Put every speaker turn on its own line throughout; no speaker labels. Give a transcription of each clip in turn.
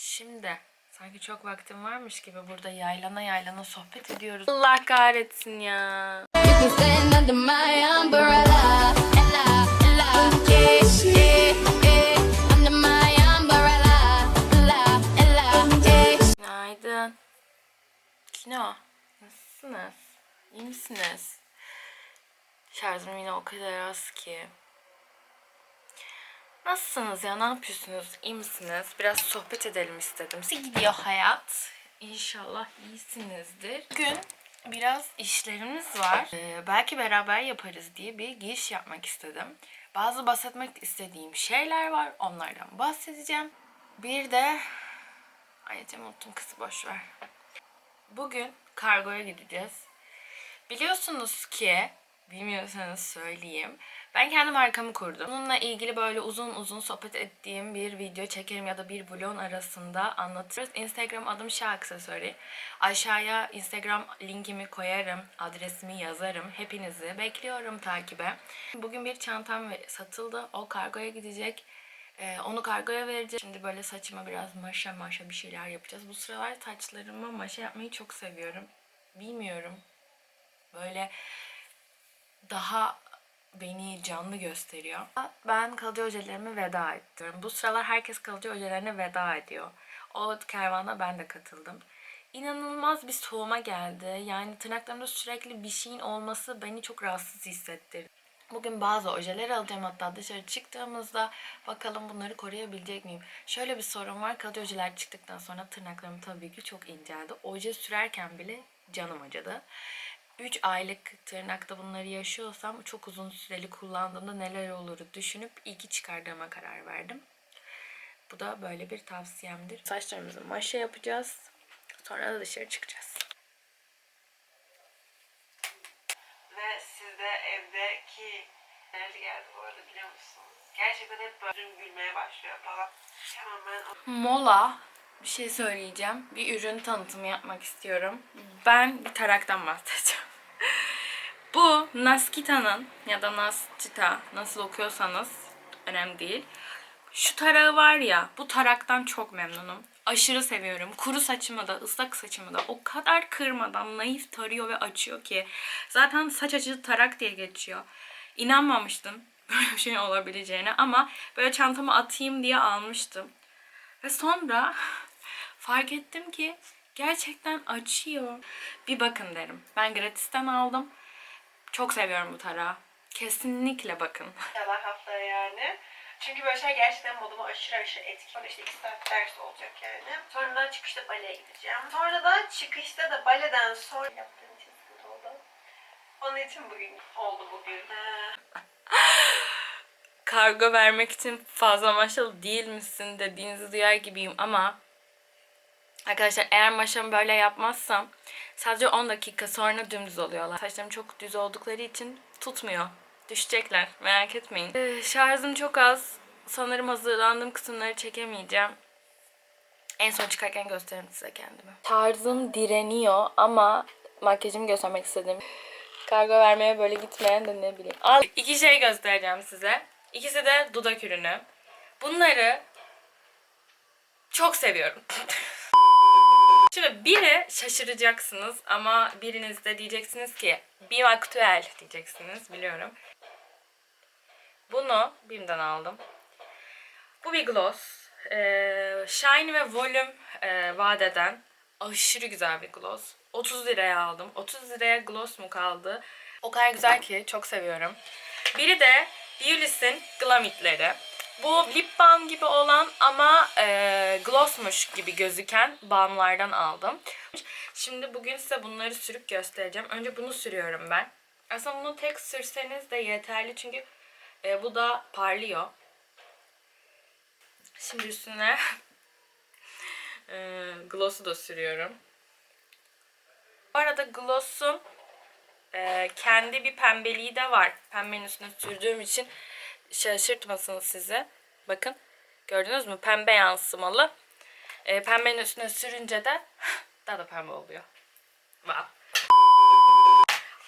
Şimdi sanki çok vaktim varmış gibi burada yaylana yaylana sohbet ediyoruz. Allah kahretsin ya. Günaydın. Kino. Nasılsınız? İyi misiniz? Şarjım yine o kadar az ki. Nasılsınız ya? Ne yapıyorsunuz? İyi misiniz? Biraz sohbet edelim istedim. Nasıl gidiyor hayat? İnşallah iyisinizdir. Bugün biraz işlerimiz var. Ee, belki beraber yaparız diye bir giriş yapmak istedim. Bazı bahsetmek istediğim şeyler var. Onlardan bahsedeceğim. Bir de... Ecem unuttum kızı boş ver. Bugün kargoya gideceğiz. Biliyorsunuz ki, bilmiyorsanız söyleyeyim. Ben kendi markamı kurdum. Bununla ilgili böyle uzun uzun sohbet ettiğim bir video çekerim ya da bir vlogun arasında anlatırız. Instagram adım Şah Aksesuarı. Aşağıya Instagram linkimi koyarım, adresimi yazarım. Hepinizi bekliyorum takibe. Bugün bir çantam satıldı. O kargoya gidecek. Ee, onu kargoya vereceğim. Şimdi böyle saçıma biraz maşa maşa bir şeyler yapacağız. Bu sıralar saçlarıma maşa yapmayı çok seviyorum. Bilmiyorum. Böyle daha beni canlı gösteriyor. Ben kalıcı ojelerime veda ettim. Bu sıralar herkes kalıcı ojelerine veda ediyor. O kervana ben de katıldım. İnanılmaz bir soğuma geldi. Yani tırnaklarımda sürekli bir şeyin olması beni çok rahatsız hissettirdi. Bugün bazı ojeler alacağım hatta dışarı çıktığımızda bakalım bunları koruyabilecek miyim? Şöyle bir sorun var. Kalıcı ojeler çıktıktan sonra tırnaklarım tabii ki çok inceldi. Oje sürerken bile canım acıdı. 3 aylık tırnakta bunları yaşıyorsam çok uzun süreli kullandığımda neler olur düşünüp iyi ki çıkardığıma karar verdim. Bu da böyle bir tavsiyemdir. Saçlarımızı maşa yapacağız. Sonra da dışarı çıkacağız. Ve siz de evdeki nerede geldi bu arada biliyor musunuz? Gerçekten hep böyle gülmeye başlıyor falan. Hemen Mola bir şey söyleyeceğim. Bir ürün tanıtımı yapmak istiyorum. Ben bir taraktan bahsedeceğim. Bu Naskita'nın ya da Nascita nasıl okuyorsanız önemli değil. Şu tarağı var ya bu taraktan çok memnunum. Aşırı seviyorum. Kuru saçımı da ıslak saçımı da o kadar kırmadan naif tarıyor ve açıyor ki. Zaten saç açıcı tarak diye geçiyor. İnanmamıştım böyle bir şey olabileceğine ama böyle çantama atayım diye almıştım. Ve sonra fark ettim ki gerçekten açıyor. Bir bakın derim. Ben gratisten aldım. Çok seviyorum bu tarağı. Kesinlikle bakın.
İnşallah haftaya yani. Çünkü böyle şey gerçekten modumu aşırı aşırı etkiliyor. İşte iki saat ders olacak yani. Sonra da çıkışta baleye gideceğim. Sonra da çıkışta da baleden sonra yaptığım için sıkıntı oldu. Onun için bugün oldu bugün. Ee,
Kargo vermek için fazla maşalı değil misin dediğinizi duyar gibiyim ama Arkadaşlar eğer maşamı böyle yapmazsam sadece 10 dakika sonra dümdüz oluyorlar. Saçlarım çok düz oldukları için tutmuyor. Düşecekler merak etmeyin. Ee, şarjım çok az. Sanırım hazırlandığım kısımları çekemeyeceğim. En son çıkarken gösteririm size kendimi. Tarzım direniyor ama makyajımı göstermek istedim. Kargo vermeye böyle gitmeyen de ne bileyim. Al. İki şey göstereceğim size. İkisi de dudak ürünü. Bunları çok seviyorum. Şimdi biri şaşıracaksınız ama biriniz de diyeceksiniz ki bir aktüel diyeceksiniz biliyorum. Bunu BİM'den aldım. Bu bir gloss. Ee, Shine ve Volume e, vaat eden aşırı güzel bir gloss. 30 liraya aldım. 30 liraya gloss mu kaldı? O kadar güzel ki çok seviyorum. Biri de Beulis'in Glamitleri. Bu lip balm gibi olan ama e, glossmuş gibi gözüken balmlardan aldım. Şimdi bugün size bunları sürüp göstereceğim. Önce bunu sürüyorum ben. Aslında bunu tek sürseniz de yeterli çünkü e, bu da parlıyor. Şimdi üstüne e, gloss'u da sürüyorum. Bu arada gloss'un e, kendi bir pembeliği de var. Pembenin üstüne sürdüğüm için şaşırtmasın sizi. Bakın gördünüz mü? Pembe yansımalı. E, pembenin üstüne sürünce de daha da pembe oluyor. Wow.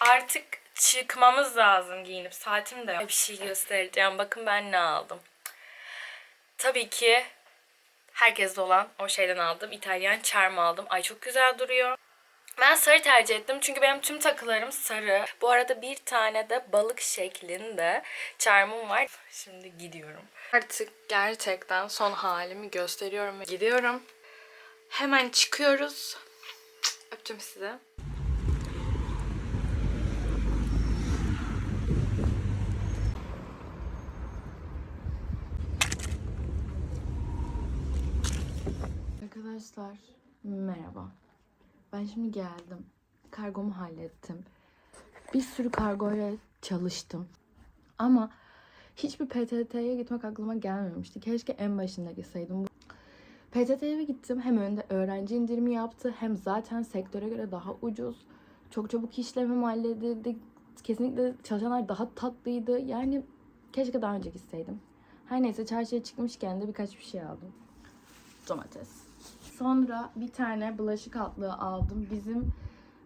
Artık çıkmamız lazım giyinip. Saatim de yok. Bir şey göstereceğim. Bakın ben ne aldım. Tabii ki Herkeste olan o şeyden aldım. İtalyan charm aldım. Ay çok güzel duruyor. Ben sarı tercih ettim çünkü benim tüm takılarım sarı. Bu arada bir tane de balık şeklinde charmım var. Şimdi gidiyorum. Artık gerçekten son halimi gösteriyorum ve gidiyorum. Hemen çıkıyoruz. Öptüm size. Arkadaşlar merhaba. Ben şimdi geldim. Kargomu hallettim. Bir sürü kargoyla çalıştım. Ama hiçbir PTT'ye gitmek aklıma gelmemişti. Keşke en başında gitseydim. PTT'ye gittim. Hem önde öğrenci indirimi yaptı. Hem zaten sektöre göre daha ucuz. Çok çabuk işlemim halledildi. Kesinlikle çalışanlar daha tatlıydı. Yani keşke daha önce gitseydim. Her neyse çarşıya çıkmışken de birkaç bir şey aldım. Domates. Sonra bir tane bulaşık altlığı aldım. Bizim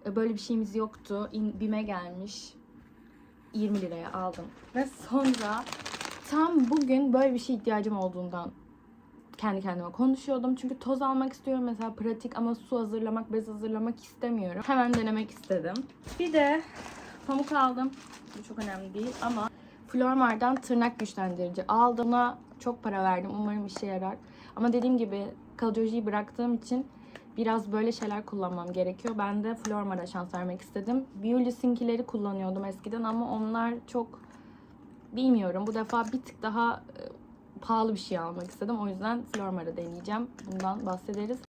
e, böyle bir şeyimiz yoktu. Bime gelmiş. 20 liraya aldım. Ve sonra tam bugün böyle bir şey ihtiyacım olduğundan kendi kendime konuşuyordum. Çünkü toz almak istiyorum mesela pratik ama su hazırlamak, bez hazırlamak istemiyorum. Hemen denemek istedim. Bir de pamuk aldım. Bu çok önemli değil ama Flormar'dan tırnak güçlendirici aldım. Buna çok para verdim. Umarım işe yarar. Ama dediğim gibi kaloriyi bıraktığım için biraz böyle şeyler kullanmam gerekiyor. Ben de Flormar'a şans vermek istedim. Biolis'inkileri kullanıyordum eskiden ama onlar çok bilmiyorum. Bu defa bir tık daha e, pahalı bir şey almak istedim. O yüzden Flormar'ı deneyeceğim. Bundan bahsederiz.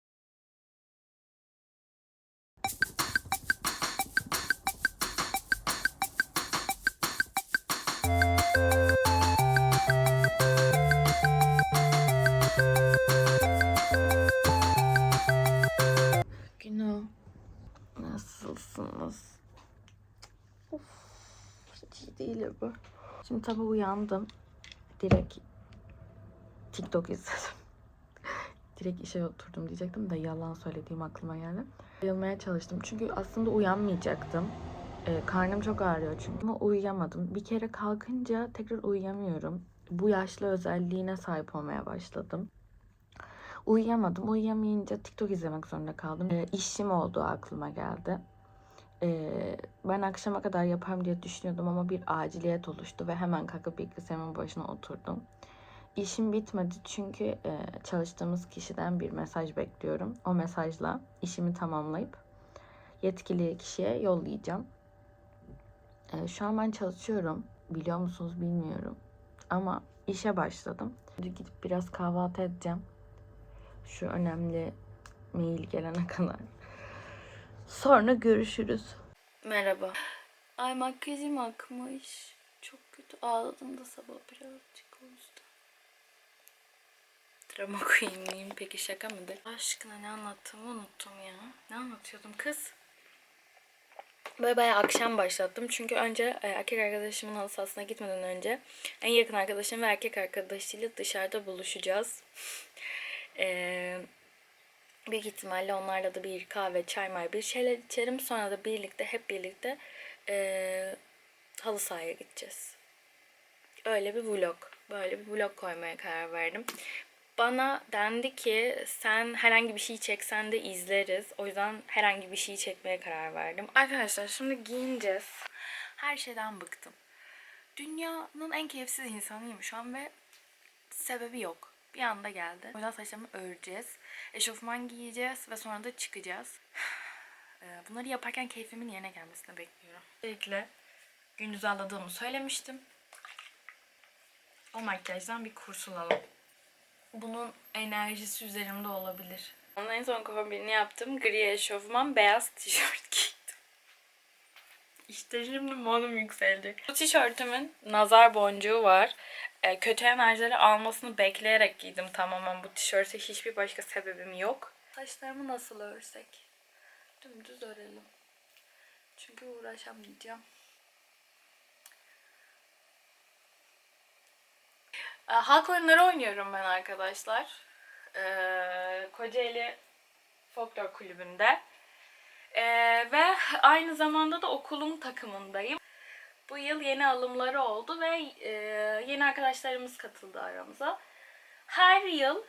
Şimdi tabii uyandım. Direkt TikTok izledim. Direkt işe oturdum diyecektim de yalan söylediğim aklıma geldi. Ayılmaya çalıştım çünkü aslında uyanmayacaktım. Ee, karnım çok ağrıyor çünkü ama uyuyamadım. Bir kere kalkınca tekrar uyuyamıyorum. Bu yaşlı özelliğine sahip olmaya başladım. Uyuyamadım. Uyuyamayınca TikTok izlemek zorunda kaldım. Ee, işim olduğu aklıma geldi. Ee, ben akşama kadar yaparım diye düşünüyordum ama bir aciliyet oluştu ve hemen kalkıp bilgisayarımın başına oturdum. İşim bitmedi çünkü e, çalıştığımız kişiden bir mesaj bekliyorum. O mesajla işimi tamamlayıp yetkili kişiye yollayacağım. E, şu an ben çalışıyorum. Biliyor musunuz bilmiyorum. Ama işe başladım. Şimdi gidip biraz kahvaltı edeceğim. Şu önemli mail gelene kadar. Sonra görüşürüz. Merhaba. Ay makyajım akmış. Çok kötü. Ağladım da sabah birazcık o yüzden. Drama queen? Peki şaka mıdır? Aşkına ne anlattığımı unuttum ya. Ne anlatıyordum kız? Böyle bayağı akşam başlattım. Çünkü önce e, erkek arkadaşımın halı gitmeden önce en yakın arkadaşım ve erkek arkadaşıyla dışarıda buluşacağız. Eee Büyük ihtimalle onlarla da bir kahve, çay may bir şeyler içerim. Sonra da birlikte, hep birlikte eee halı sahaya gideceğiz. Öyle bir vlog. Böyle bir vlog koymaya karar verdim. Bana dendi ki sen herhangi bir şey çeksen de izleriz. O yüzden herhangi bir şey çekmeye karar verdim. Arkadaşlar şimdi giyineceğiz. Her şeyden bıktım. Dünyanın en keyifsiz insanıyım şu an ve sebebi yok. Bir anda geldi. O yüzden saçlarımı öreceğiz. Eşofman giyeceğiz ve sonra da çıkacağız. Ee, Bunları yaparken keyfimin yerine gelmesini bekliyorum. Öncelikle gündüz ağladığımı söylemiştim. O makyajdan bir kursulalım. Bunun enerjisi üzerimde olabilir. Onun en son kombinini yaptım. Gri eşofman, beyaz tişört giydim. İşte şimdi modum yükseldi. Bu tişörtümün nazar boncuğu var. Ee, kötü enerjileri almasını bekleyerek giydim tamamen bu tişörte. Hiçbir başka sebebim yok. Saçlarımı nasıl örsek? Dümdüz örelim. Çünkü uğraşamayacağım. Ee, Halk oyunları oynuyorum ben arkadaşlar. Ee, Kocaeli Folklor Kulübü'nde. Ee, ve aynı zamanda da okulun takımındayım. Bu yıl yeni alımları oldu ve e, yeni arkadaşlarımız katıldı aramıza. Her yıl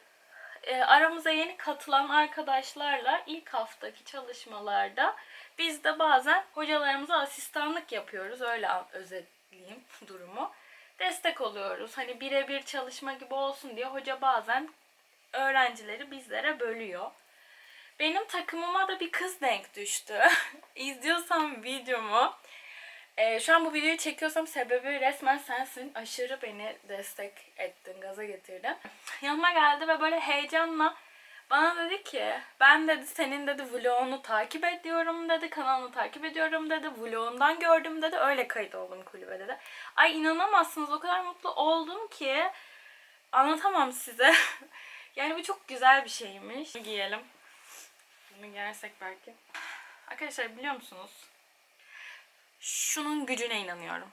e, aramıza yeni katılan arkadaşlarla ilk haftaki çalışmalarda biz de bazen hocalarımıza asistanlık yapıyoruz. Öyle özetleyeyim durumu. Destek oluyoruz. Hani birebir çalışma gibi olsun diye hoca bazen öğrencileri bizlere bölüyor. Benim takımıma da bir kız denk düştü. İzliyorsan videomu. E, şu an bu videoyu çekiyorsam sebebi resmen sensin. Aşırı beni destek ettin, gaza getirdin. Yanıma geldi ve böyle heyecanla bana dedi ki ben dedi senin dedi vlogunu takip ediyorum dedi kanalını takip ediyorum dedi vlogundan gördüm dedi öyle kayıt oldum kulübe dedi. Ay inanamazsınız o kadar mutlu oldum ki anlatamam size. yani bu çok güzel bir şeymiş. Bunu giyelim. Bunu giyersek belki. Arkadaşlar biliyor musunuz? Şunun gücüne inanıyorum.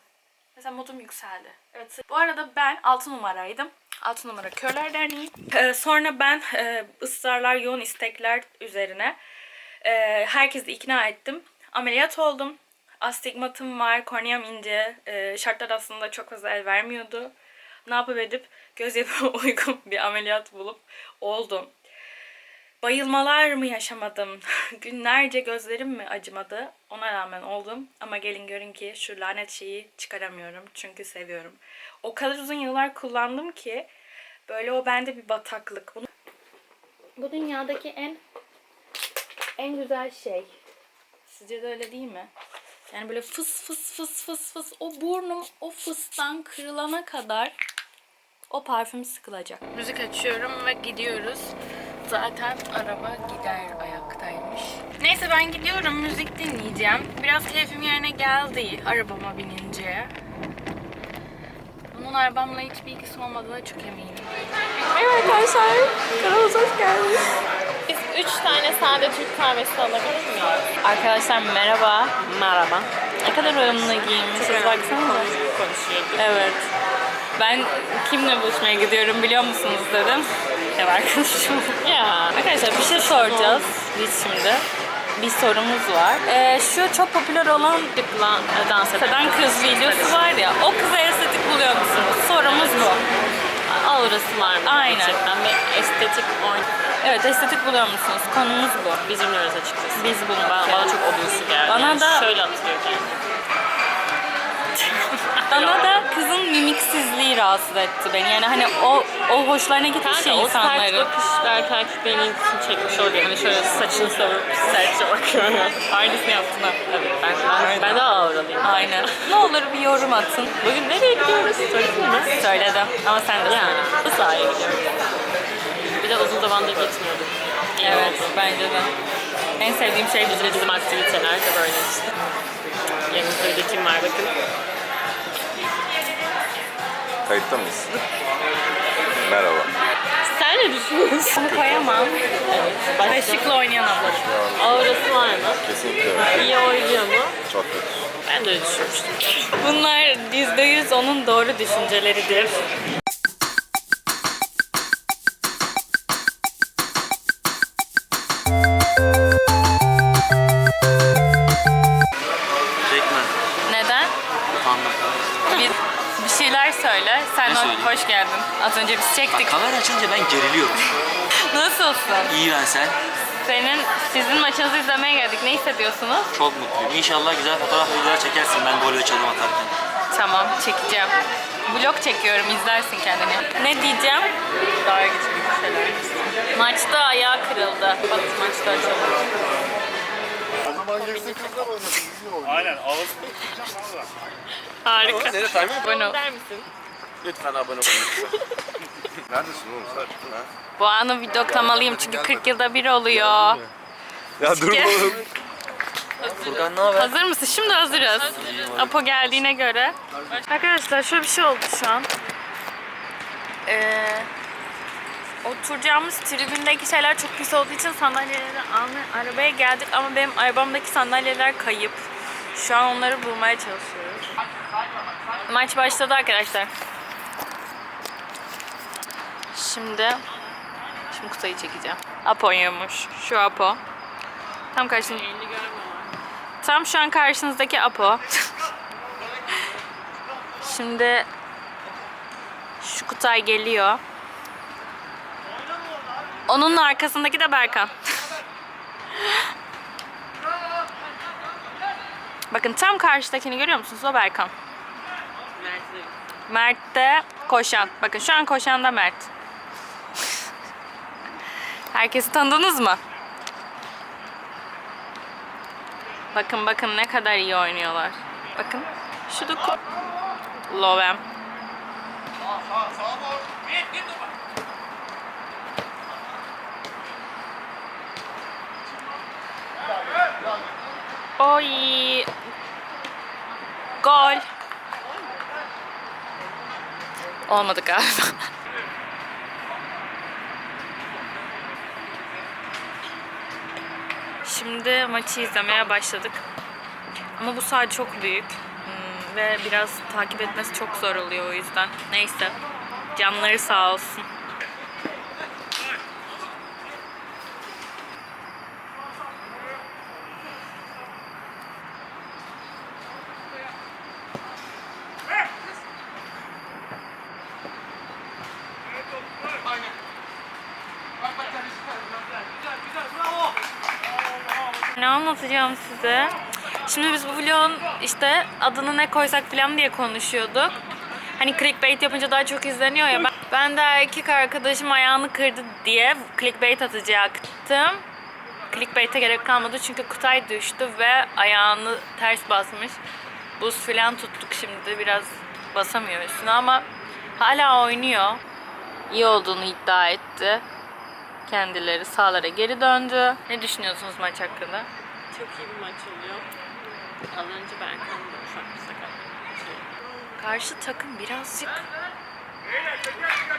Mesela modum yükseldi. Evet. Bu arada ben 6 numaraydım. 6 numara Körler Derneği. Ee, sonra ben e, ısrarlar, yoğun istekler üzerine e, herkesi ikna ettim. Ameliyat oldum. Astigmatım var, korneam ince. E, şartlar aslında çok fazla el vermiyordu. Ne yapıp edip göz yapıma uygun bir ameliyat bulup oldum. Bayılmalar mı yaşamadım? Günlerce gözlerim mi acımadı? Ona rağmen oldum. Ama gelin görün ki şu lanet şeyi çıkaramıyorum. Çünkü seviyorum. O kadar uzun yıllar kullandım ki böyle o bende bir bataklık. Bunu... Bu dünyadaki en en güzel şey. Sizce de öyle değil mi? Yani böyle fıs fıs fıs fıs fıs o burnum o fıstan kırılana kadar o parfüm sıkılacak. Müzik açıyorum ve gidiyoruz. Zaten araba gider ayaktaymış. Neyse ben gidiyorum müzik dinleyeceğim. Biraz keyfim yerine geldi arabama binince. Bunun arabamla hiçbir ilgisi olmadığına çok eminim.
Merhaba arkadaşlar, kanalımıza hoş geldiniz. Biz üç tane sade Türk kahvesi alabilir miyiz? Arkadaşlar merhaba. Merhaba. Ne kadar uyumlu giyinmişiz baksanıza. Konuşuyorduk. Evet. Ben kimle buluşmaya gidiyorum biliyor musunuz dedim. Ev arkadaşım. Ya. Arkadaşlar bir şey soracağız biz şimdi. Bir sorumuz var. Ee, şu çok popüler olan Tıkla, dans eden kız videosu var ya. O kızı estetik buluyor musunuz? Sorumuz bu. Aurası var mı? Aynen. Gerçekten ve estetik oyun. Evet estetik buluyor musunuz? Konumuz bu. Biz bilmiyoruz açıkçası. Biz bunu bana, bana çok obüsü geldi. Bana da şöyle atıyor kendini. Bana da mimiksizliği rahatsız etti beni. Yani hani o o hoşlarına gitmiş ya insanların.
sert bakış belki erkek beni için çekmiş oluyor. Hani şöyle saçını savurup sertçe bakıyor.
Aynısını yaptın ha.
Evet, ben, ben, ben de auralıyım.
Aynen. ne olur bir yorum atın.
Bugün nereye gidiyoruz? Söyledin mi?
Söyledim. Ama sen de söyle.
Yani bu sahaya gidiyoruz. Bir de uzun zamandır gitmiyorduk. İyi
Evet
oldu.
bence de. En sevdiğim şey
Bizim, bizim aktiviteler de böyle işte. Yanımızda bir de kim var bakın.
Kayıtta mıyız? Merhaba.
Sen ne düşünüyorsun?
Bunu koyamam.
Evet.
Kaşıkla oynayan abla.
aurası var mı?
Kesinlikle.
İyi oynuyor mu?
Çok kötü.
Ben de öyle düşünmüştüm.
Bunlar %100 onun doğru düşünceleridir. Hoş geldin. Az önce biz çektik.
Kamera açınca ben geriliyorum.
Nasılsın?
İyi ben sen.
Senin, sizin maçınızı izlemeye geldik. Ne hissediyorsunuz?
Çok mutluyum. İnşallah güzel fotoğraf videolar çekersin ben golle çalım atarken.
Tamam, çekeceğim. Vlog çekiyorum, izlersin kendini. Ne diyeceğim? Daha geçecek şeyler. Maçta ayağı kırıldı. Bak maçta açalım.
Aynen ağız
Harika.
Nereye time
Bunu,
Der misin?
Lütfen abone olun. Neredesin oğlum sen? Ha?
bu anı vloglamalıyım çünkü 40 yılda bir oluyor.
Ya dur oğlum.
Furkan ne haber?
Hazır mısın? Şimdi hazırız. Apo geldiğine göre. Arkadaşlar şöyle bir şey oldu şu an. Ee, oturacağımız tribündeki şeyler çok pis olduğu için sandalyeleri almaya arabaya geldik ama benim arabamdaki sandalyeler kayıp. Şu an onları bulmaya çalışıyoruz. Maç başladı arkadaşlar. Şimdi şimdi kutayı çekeceğim. Apo'ymuş. Şu Apo. Tam karşısında. Tam şu an karşınızdaki Apo. Şimdi şu Kutay geliyor. Onun arkasındaki de Berkan. Bakın tam karşıdakini görüyor musunuz? O Berkan. Mert de koşan. Bakın şu an koşan da Mert. Herkesi tanıdınız mı? Bakın bakın ne kadar iyi oynuyorlar. Bakın. Şu da Lovem. Oy. Gol. Olmadı galiba. Şimdi maçı izlemeye başladık. Ama bu saha çok büyük. Hmm, Ve biraz takip etmesi çok zor oluyor o yüzden. Neyse. Canları sağ olsun. Anlatacağım size? Şimdi biz bu vlogun işte adını ne koysak falan diye konuşuyorduk. Hani clickbait yapınca daha çok izleniyor ya. Ben, ben de erkek arkadaşım ayağını kırdı diye clickbait atacaktım. Clickbait'e gerek kalmadı çünkü Kutay düştü ve ayağını ters basmış. Buz falan tuttuk şimdi biraz basamıyor üstüne ama hala oynuyor. İyi olduğunu iddia etti. Kendileri sahalara geri döndü. Ne düşünüyorsunuz maç hakkında?
Çok iyi bir maç oluyor. Az önce Berkan da ufak bir sakatlık şey.
Karşı takım birazcık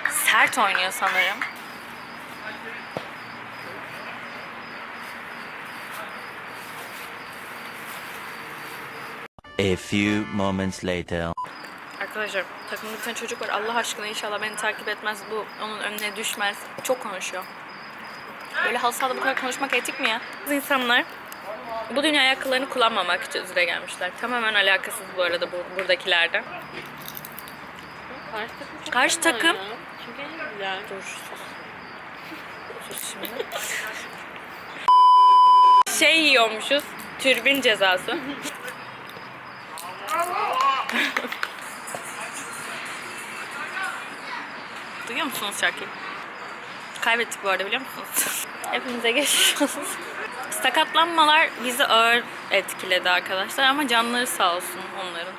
sert oynuyor sanırım.
A few moments later.
Arkadaşlar takımda bir tane çocuk var. Allah aşkına inşallah beni takip etmez. Bu onun önüne düşmez. Çok konuşuyor. Böyle halı sahada bu kadar konuşmak etik mi ya? İnsanlar bu dünya ayakkabılarını kullanmamak üzere gelmişler. Tamamen alakasız bu arada bu, buradakilerden.
Karşı takım
Karşı.
Çünkü en güzel.
Dur sus. Sus şimdi. şey yiyormuşuz. Türbin cezası. Duyuyor musunuz şarkıyı? Kaybettik bu arada biliyor musunuz? Hepimize geçmiş olsun. Sakatlanmalar bizi ağır etkiledi arkadaşlar ama canları sağ olsun onların.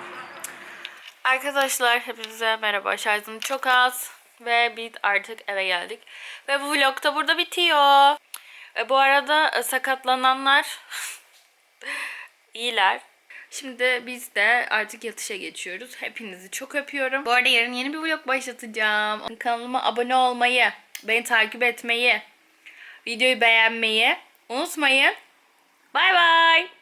Arkadaşlar hepinize merhaba. Şarjım çok az ve biz artık eve geldik. Ve bu vlog da burada bitiyor. E, bu arada e, sakatlananlar iyiler. Şimdi biz de artık yatışa geçiyoruz. Hepinizi çok öpüyorum. Bu arada yarın yeni bir vlog başlatacağım. Kanalıma abone olmayı, beni takip etmeyi, videoyu beğenmeyi unutmayın. Bay bay.